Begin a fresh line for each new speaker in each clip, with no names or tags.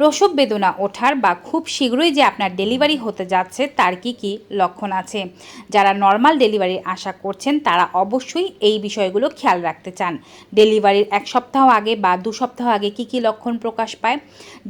প্রসব বেদনা ওঠার বা খুব শীঘ্রই যে আপনার ডেলিভারি হতে যাচ্ছে, তার কি কি লক্ষণ আছে? যারা নর্মাল ডেলিভারির আশা করছেন, তারা অবশ্যই এই বিষয়গুলো খেয়াল রাখতে চান। ডেলিভারির এক সপ্তাহ আগে বা দু সপ্তাহ আগে কি কি লক্ষণ প্রকাশ পায়?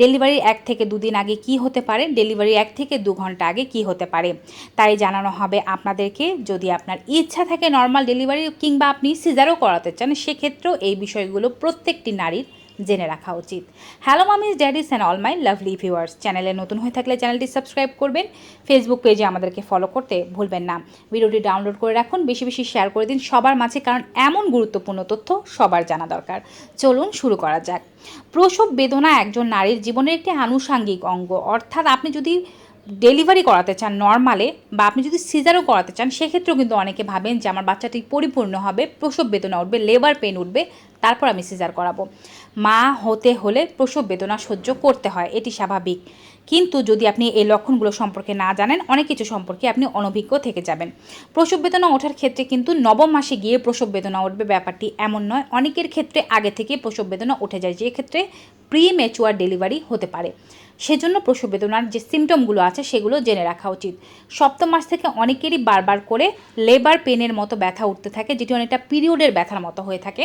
ডেলিভারির এক থেকে দুদিন আগে কি হতে পারে? ডেলিভারি এক থেকে দু ঘণ্টা আগে কি হতে পারে? তাই জানানো হবে আপনাদেরকে, যদি আপনার ইচ্ছা থাকে নর্মাল ডেলিভারি কিংবা আপনি সিজারও করাতে চান, সেক্ষেত্রেও এই বিষয়গুলো প্রত্যেকটি নারীর জেনে রাখা উচিত। Hello mummies daddies and all my lovely viewers চ্যানেলে নতুন হয়ে থাকলে চ্যানেলটি সাবস্ক্রাইব করবেন। ফেসবুক পেজে আমাদেরকে ফলো করতে ভুলবেন না। ভিডিওটি ডাউনলোড করে রাখুন, বেশি বেশি শেয়ার করে দিন সবার মাঝে, কারণ এমন গুরুত্বপূর্ণ তথ্য সবার জানা দরকার। চলুন শুরু করা যাক। প্রসব বেদনা একজন নারীর জীবনের একটি আনুষাঙ্গিক অঙ্গ। অর্থাৎ আপনি যদি ডেলিভারি করাতে চান নর্মালে বা আপনি যদি সিজারও করাতে চান, সেক্ষেত্রেও কিন্তু অনেকে ভাবেন যে আমার বাচ্চাটি পরিপূর্ণ হবে, প্রসব বেদনা উঠবে, লেবার পেন উঠবে, তারপর আমি সিজার করাবো। মা হতে হলে প্রসব বেদনা সহ্য করতে হয়, এটি স্বাভাবিক। কিন্তু যদি আপনি এই লক্ষণগুলো সম্পর্কে না জানেন, অনেক কিছু সম্পর্কে আপনি অনভিজ্ঞ থেকে যাবেন। প্রসব বেদনা ওঠার ক্ষেত্রে কিন্তু নবম মাসে গিয়ে প্রসব বেদনা উঠবে, ব্যাপারটি এমন নয়। অনেকের ক্ষেত্রে আগে থেকে প্রসব বেদনা উঠে যায় যে ক্ষেত্রে প্রি ম্যাচুয়ার ডেলিভারি হতে পারে। সেজন্য প্রসব বেদনার যে সিমটমগুলো আছে সেগুলো জেনে রাখা উচিত। সপ্তম মাস থেকে অনেকেরই বারবার করে লেবার পেনের মতো ব্যথা উঠতে থাকে, যেটি অনেকটা পিরিয়ডের ব্যথার মতো হয়ে থাকে।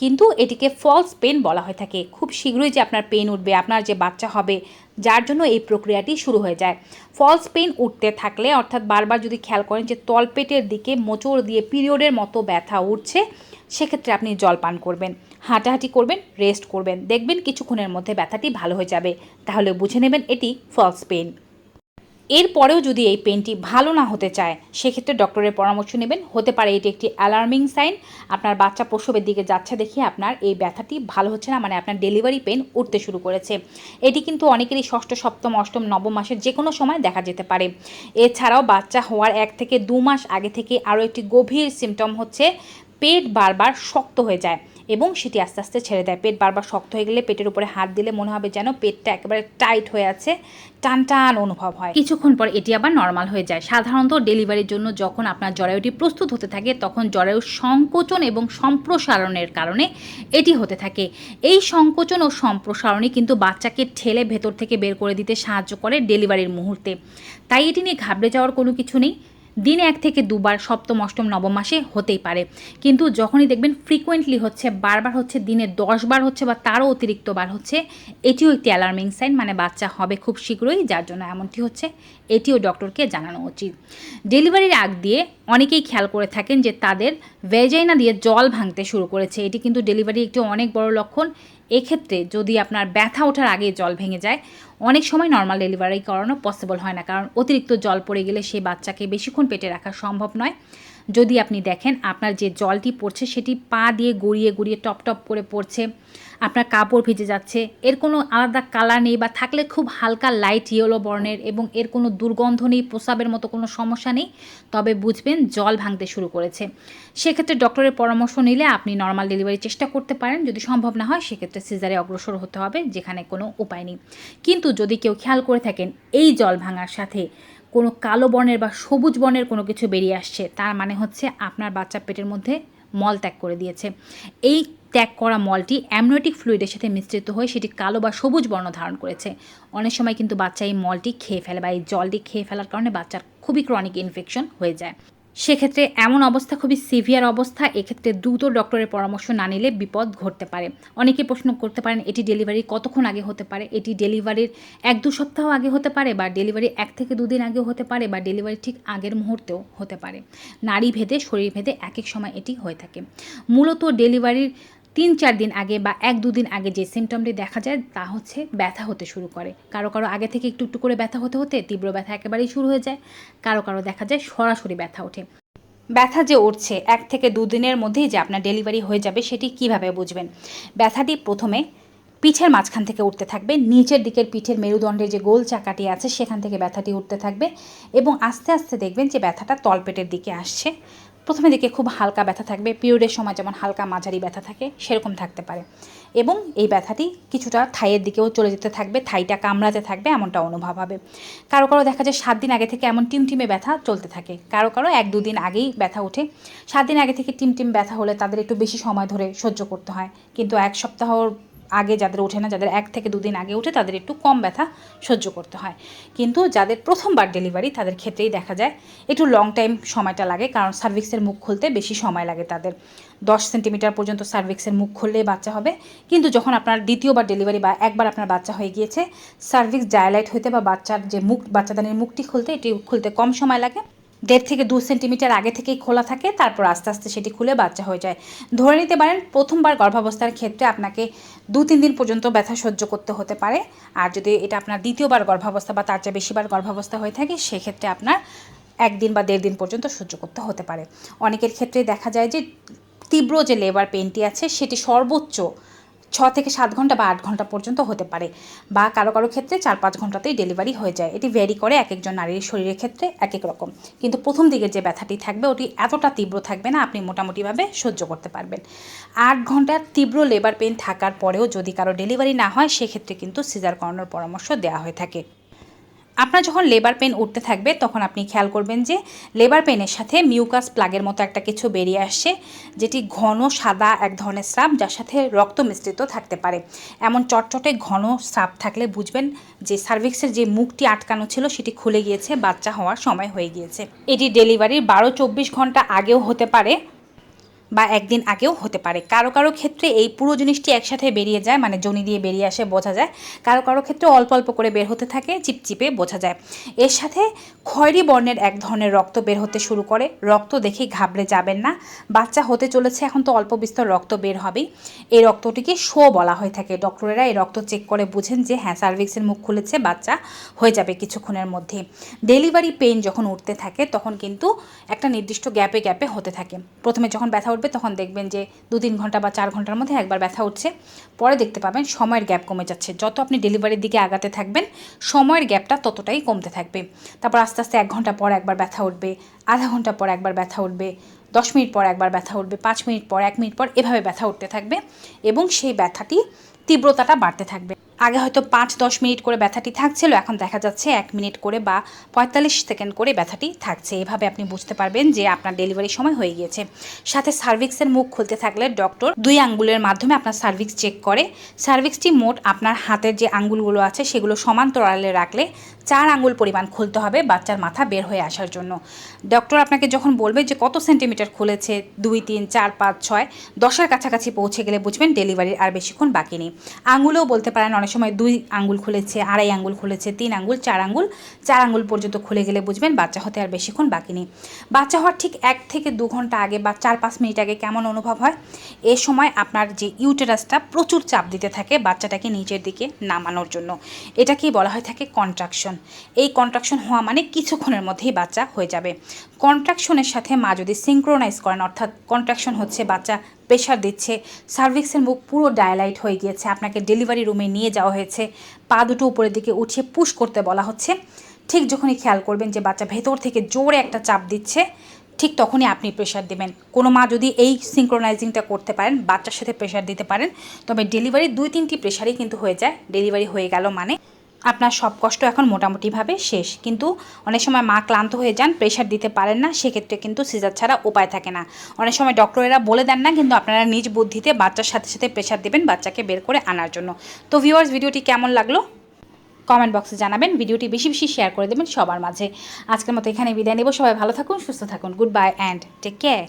কিন্তু এটিকে ফলস পেন বলা হয়ে থাকে। খুব শীঘ্রই যে আপনার পেন উঠবে, আপনার যে বাচ্চা হবে যার জন্য এই প্রক্রিয়াটি শুরু হয়ে যায়। ফলস পেন উঠতে থাকলে, অর্থাৎ বারবার যদি খেয়াল করেন যে তলপেটের দিকে মোচড় দিয়ে পিরিয়ডের মতো ব্যথা উঠছে, সেক্ষেত্রে আপনি জল পান করবেন। হাঁটাহাঁটি করবেন, রেস্ট করবেন। দেখবেন কিছুক্ষণের মধ্যে ব্যথাটি ভালো হয়ে যাবে। তাহলে বুঝে নেবেন এটি ফলস পেন। এরপরেও যদি এই পেনটি ভালো না হতে চায়, সেক্ষেত্রে ডক্টরের পরামর্শ নেবেন। হতে পারে এটি একটি অ্যালার্মিং সাইন আপনার বাচ্চা প্রসবের দিকে যাচ্ছে দেখে আপনার এই ব্যথাটি ভালো হচ্ছে না মানে আপনার ডেলিভারি পেন উঠতে শুরু করেছে। এটি কিন্তু অনেকেরই ষষ্ঠ, সপ্তম, অষ্টম, নবম মাসের যে কোনো সময় দেখা যেতে পারে। এছাড়াও বাচ্চা হওয়ার এক থেকে দু মাস আগে থেকে আরও একটি গভীর সিমটম হচ্ছে পেট বারবার শক্ত হয়ে যায়। এবং সেটি আস্তে আস্তে ছেড়ে দেয়। পেট বারবার শক্ত হয়ে গেলে পেটের উপরে হাত দিলে মনে হবে যেন পেটটা একেবারে টাইট হয়ে আছে, টান টান অনুভব হয়। কিছুক্ষণ পর এটি আবার নর্মাল হয়ে যায়। সাধারণত ডেলিভারির জন্য যখন আপনার জরায়ুটি প্রস্তুত হতে থাকে, তখন জরায়ু সংকোচন এবং সম্প্রসারণের কারণে এটি হতে থাকে। এই সংকোচন ও সম্প্রসারণই কিন্তু বাচ্চাকে ঠেলে ভেতর থেকে বের করে দিতে সাহায্য করে ডেলিভারির মুহূর্তে। তাই এটি নিয়ে ঘাবড়ে যাওয়ার কোনো কিছু নেই। দিনে এক থেকে দুবার সপ্তম, অষ্টম, নবম মাসে হতেই পারে। কিন্তু যখনই দেখবেন ফ্রিকোয়েন্টলি হচ্ছে, বারবার হচ্ছে, দিনে দশ বার হচ্ছে বা তারও অতিরিক্ত বার হচ্ছে, এটিও একটি অ্যালার্মিং সাইন মানে বাচ্চা হবে খুব শীঘ্রই, যার জন্য এমনটি হচ্ছে, এটিও ডক্টরকে জানানো উচিত। ডেলিভারির আগ দিয়ে অনেকেই খেয়াল করে থাকেন যে তাদের ভেজাইনা দিয়ে জল ভাঙতে শুরু করেছে। এটি কিন্তু ডেলিভারি একটি অনেক বড় লক্ষণ। এক্ষেত্রে যদি আপনার ব্যথা ওঠার আগে জল ভেঙে যায় অনেক সময় নর্মাল ডেলিভারি করানো পসিবল হয় না, কারণ অতিরিক্ত জল পড়ে গেলে সেই বাচ্চাকে বেশিক্ষণ পেটে রাখা সম্ভব নয়। যদি আপনি দেখেন আপনার যে জলটি পড়ছে সেটি পা দিয়ে গড়িয়ে গড়িয়ে টপ টপ করে পড়ছে আপনার কাপড় ভিজে যাচ্ছে। এর কোনো আলাদা কালার নেই বা থাকলে খুব হালকা লাইট ইয়েলো বর্ণের এবং এর কোনো দুর্গন্ধ নেই প্রসাবের মতো কোনো সমস্যা নেই। তবে বুঝবেন, জল ভাঙতে শুরু করেছে। সেক্ষেত্রে ডক্টরের পরামর্শ নিলে আপনি নর্মাল ডেলিভারি চেষ্টা করতে পারেন। যদি সম্ভব না হয়, সেক্ষেত্রে সিজারে অগ্রসর হতে হবে, যেখানে কোনো উপায় নেই। কিন্তু যদি কেউ খেয়াল করে থাকেন, এই জল ভাঙার সাথে কোনো কালো বর্ণের বা সবুজ বর্ণের কোনো কিছু বেরিয়ে আসছে, তার মানে হচ্ছে আপনার বাচ্চা পেটের মধ্যে মল ত্যাগ করে দিয়েছে। এই ত্যাগ করা মলটি অ্যামনোটিক ফ্লুইডের সাথে মিশ্রিত হয়ে সেটি কালো বা সবুজ বর্ণ ধারণ করেছে। অনেক সময় কিন্তু বাচ্চা এই মলটি খেয়ে ফেলে বা এই জলটি খেয়ে ফেলার কারণে বাচ্চার খুবই ক্রনিক ইনফেকশন হয়ে যায়। সেক্ষেত্রে এমন অবস্থা, খুবই সিভিয়ার অবস্থা। এক্ষেত্রে দ্রুত ডক্টরের পরামর্শ না নিলে বিপদ ঘটতে পারে। অনেকে প্রশ্ন করতে পারেন, এটি ডেলিভারি কতক্ষণ আগে হতে পারে? এটি ডেলিভারির এক দু সপ্তাহ আগে হতে পারে বা ডেলিভারি এক থেকে দুদিন আগে হতে পারে বা ডেলিভারি ঠিক আগের মুহূর্তেও হতে পারে। নারী ভেদে, শরীর ভেদে এক এক সময় এটি হয়ে থাকে। মূলত ডেলিভারির তিন চার দিন আগে বা এক দুদিন আগে যে সিমটমটি দেখা যায়, তা হচ্ছে ব্যথা হতে শুরু করে। কারও কারও আগে থেকে একটু একটু করে ব্যথা হতে হতে তীব্র ব্যথা একেবারেই শুরু হয়ে যায়। কারও কারও দেখা যায় সরাসরি ব্যথা ওঠে। ব্যথা যে উঠছে এক থেকে দুদিনের মধ্যেই যে আপনার ডেলিভারি হয়ে যাবে, সেটি কীভাবে বুঝবেন? ব্যথাটি প্রথমে পিঠের মাঝখান থেকে উঠতে থাকবে, নিচের দিকের পিঠের মেরুদণ্ডের যে গোল চাকাটি আছে, সেখান থেকে ব্যথাটি উঠতে থাকবে এবং আস্তে আস্তে দেখবেন যে ব্যথাটা তলপেটের দিকে আসছে। প্রথমে দিকে খুব হালকা ব্যথা থাকবে, পিরিয়ডের সময় যেমন হালকা মাঝারি ব্যথা থাকে, সেরকম থাকতে পারে। এবং এই ব্যথাটি কিছুটা থাইয়ের দিকেও চলে যেতে থাকবে, থাইটা কামড়াতে থাকবে, এমনটা অনুভব হবে। কারও কারও দেখা যায় সাত দিন আগে থেকে এমন টিমটিমে ব্যথা চলতে থাকে। কারও কারও এক দুদিন আগেই ব্যথা ওঠে। সাত দিন আগে থেকে টিমটিম ব্যথা হলে তাদের একটু বেশি সময় ধরে সহ্য করতে হয়। কিন্তু এক সপ্তাহর আগে যাদের ওঠে না, যাদের এক থেকে দুদিন আগে ওঠে, তাদের একটু কম ব্যথা সহ্য করতে হয়। কিন্তু যাদের প্রথমবার ডেলিভারি তাদের ক্ষেত্রেই দেখা যায়, একটু লং টাইম সময়টা লাগে, কারণ সার্ভিক্সের মুখ খুলতে বেশি সময় লাগে তাদের। দশ সেন্টিমিটার পর্যন্ত সার্ভিক্সের মুখ খুললে বাচ্চা হবে। কিন্তু যখন আপনার দ্বিতীয়বার ডেলিভারি বা একবার আপনার বাচ্চা হয়ে গিয়েছে সার্ভিক্স ডায়ালাইট হইতে বা বাচ্চার যে মুখ, বাচ্চাদানের মুখটি খুলতে, এটি খুলতে কম সময় লাগে। দেড় থেকে দু সেন্টিমিটার আগে থেকেই খোলা থাকে, তারপর আস্তে আস্তে সেটি খুলে বাচ্চা হয়ে যায়। ধরে নিতে পারেন, প্রথমবার গর্ভাবস্থার ক্ষেত্রে আপনাকে দু তিন দিন পর্যন্ত ব্যথা সহ্য করতে হতে পারে। আর যদি এটা আপনার দ্বিতীয়বার গর্ভাবস্থা বা তার চেয়ে বেশিবার গর্ভাবস্থা হয়ে থাকে, সেক্ষেত্রে আপনার একদিন বা দেড় দিন পর্যন্ত সহ্য করতে হতে পারে। অনেকের ক্ষেত্রে দেখা যায় যে তীব্র যে লেবার পেনটি আছে, সেটি সর্বোচ্চ ছ থেকে সাত ঘণ্টা বা আট ঘণ্টা পর্যন্ত হতে পারে বা কারও কারও ক্ষেত্রে চার পাঁচ ঘন্টাতেই ডেলিভারি হয়ে যায়। এটি ভ্যারি করে এক একজন নারীর শরীরের ক্ষেত্রে এক এক রকম। কিন্তু প্রথম দিকে যে ব্যথাটি থাকবে, ওটি এতটা তীব্র থাকবে না, আপনি মোটামুটিভাবে সহ্য করতে পারবেন। আট ঘণ্টার তীব্র লেবার পেন থাকার পরেও যদি কারও ডেলিভারি না হয়, সেক্ষেত্রে কিন্তু সিজার করানোর পরামর্শ দেওয়া হয়ে থাকে। আপনার যখন লেবার পেন উঠতে থাকবে, তখন আপনি খেয়াল করবেন যে লেবার পেনের সাথে মিউকাস প্লাগের মতো একটা কিছু বেরিয়ে আসছে, যেটি ঘন সাদা এক ধরনের স্রাব যার সাথে রক্ত মিশ্রিত থাকতে পারে। এমন চটচটে ঘন স্রাব থাকলে বুঝবেন যে সার্ভিক্সের যে মুখটি আটকানো ছিল, সেটি খুলে গিয়েছে, বাচ্চা হওয়ার সময় হয়ে গিয়েছে। এটি ডেলিভারির বারো চব্বিশ ঘণ্টা আগেও হতে পারে। বা একদিন আগেও হতে পারে। কারও কারও ক্ষেত্রে এই পুরো জিনিসটি একসাথে বেরিয়ে যায় মানে জনি দিয়ে বেরিয়ে আসে বোঝা যায়। কারও কারও ক্ষেত্রে অল্প অল্প করে বের হতে থাকে, চিপচিপে বোঝা যায়। এর সাথে খয়েরি বর্ণের এক ধরনের রক্ত বের হতে শুরু করে। রক্ত দেখে ঘাবড়ে যাবেন না। বাচ্চা হতে চলেছে, এখন তো অল্প বিস্তর রক্ত বের হবেই। এই রক্তটিকে শো বলা হয়ে থাকে। ডক্টরেরা এই রক্ত চেক করে বুঝেন যে হ্যাঁ সার্ভিক্সের মুখ খুলেছে, বাচ্চা হয়ে যাবে কিছুক্ষণের মধ্যে। ডেলিভারি পেইন যখন উঠতে থাকে, তখন কিন্তু একটা নির্দিষ্ট গ্যাপে গ্যাপে হতে থাকে। প্রথমে যখন ব্যথা তখন দেখবেন যে দু তিন ঘণ্টা বা চার ঘণ্টার মধ্যে একবার ব্যথা উঠছে। পরে দেখতে পাবেন সময়ের গ্যাপ কমে যাচ্ছে। যত আপনি ডেলিভারির দিকে আগাতে থাকবেন, সময়ের গ্যাপটা ততটাই কমতে থাকবে। তারপর আস্তে আস্তে এক ঘণ্টা পর একবার ব্যথা উঠবে, আধা ঘণ্টা পর একবার ব্যথা উঠবে, দশ মিনিট পর একবার ব্যথা উঠবে, পাঁচ মিনিট পর, এক মিনিট পর এভাবে ব্যথা উঠতে থাকবে এবং সেই ব্যথাটি তীব্রতাটা বাড়তে থাকবে। আগে হয়তো পাঁচ, দশ মিনিট করে ব্যথাটি থাকছিল, এখন দেখা যাচ্ছে এক মিনিট করে বা পঁয়তাল্লিশ সেকেন্ড করে ব্যথাটি থাকছে। এভাবে আপনি বুঝতে পারবেন যে আপনার ডেলিভারি সময় হয়ে গিয়েছে। সাথে সার্ভিক্সের মুখ খুলতে থাকলে ডক্টর দুই আঙ্গুলের মাধ্যমে আপনার সার্ভিক্স চেক করে। সার্ভিক্সটি মোট আপনার হাতের যে আঙ্গুলগুলো আছে, সেগুলো সমান্তরালে রাখলে চার আঙ্গুল পরিমাণ খুলতে হবে বাচ্চার মাথা বের হয়ে আসার জন্য। ডক্টর আপনাকে যখন বলবে যে কত সেন্টিমিটার খুলেছে, দুই, তিন, চার, পাঁচ, ছয়, দশের কাছাকাছি পৌঁছে গেলে বুঝবেন ডেলিভারির আর বেশিক্ষণ বাকি নেই। আঙ্গুলেও বলতে পারেন অনেক সময় দুই আঙ্গুল খুলেছে, আড়াই আঙ্গুল খুলেছে, তিন আঙ্গুল, চার আঙ্গুল চার আঙ্গুল পর্যন্ত খুলে গেলে বুঝবেন বাচ্চা হতে আর বেশিক্ষণ বাকি নেই। বাচ্চা হওয়ার ঠিক এক থেকে দু ঘণ্টা আগে বা চার পাঁচ মিনিট আগে কেমন অনুভব হয়? এ সময় আপনার যে ইউটেরাসটা প্রচুর চাপ দিতে থাকে বাচ্চাটাকে নিচের দিকে নামানোর জন্য। এটাকেই বলা হয় থাকে কন্ট্রাকশন। এই কন্ট্রাকশন হওয়া মানে কিছুক্ষণের মধ্যেই বাচ্চা হয়ে যাবে। কন্ট্রাকশনের সাথে মা যদি সিঙ্ক্রোনাইজ করেন, অর্থাৎ কন্ট্রাকশন হচ্ছে বাচ্চা প্রেশার দিচ্ছে। সার্ভিক্সের মুখ পুরো ডায়ালাইট হয়ে গিয়েছে। আপনাকে ডেলিভারি রুমে নিয়ে যাওয়া হয়েছে। পা দুটো উপরের দিকে উঠিয়ে পুশ করতে বলা হচ্ছে। ঠিক যখনই খেয়াল করবেন যে বাচ্চা ভেতর থেকে জোরে একটা চাপ দিচ্ছে, ঠিক তখনই আপনি প্রেশার দেবেন। কোনো মা যদি এই সিঙ্ক্রোনাইজিংটা করতে পারেন, বাচ্চার সাথে প্রেশার দিতে পারেন, তবে ডেলিভারি দুই তিনটি প্রেশারই কিন্তু হয়ে যায়। ডেলিভারি হয়ে গেল মানে আপনার সব কষ্ট এখন মোটামুটিভাবে শেষ। কিন্তু অনেক সময় মা ক্লান্ত হয়ে যান প্রেশার দিতে পারেন না, সেক্ষেত্রে কিন্তু সিজার ছাড়া উপায় থাকে না। অনেক সময় ডক্টরেরা বলে দেন না, কিন্তু আপনারা নিজ বুদ্ধিতে বাচ্চার সাথে সাথে প্রেশার দেবেন বাচ্চাকে বের করে আনার জন্য। তো ভিউয়ার্স ভিডিওটি কেমন লাগল? কমেন্ট বক্সে জানাবেন ভিডিওটি বেশি বেশি শেয়ার করে দেবেন সবার মাঝে। আজকের মতো এখানে বিদায় নেব, সবাই ভালো থাকুন, সুস্থ থাকুন good bye and take care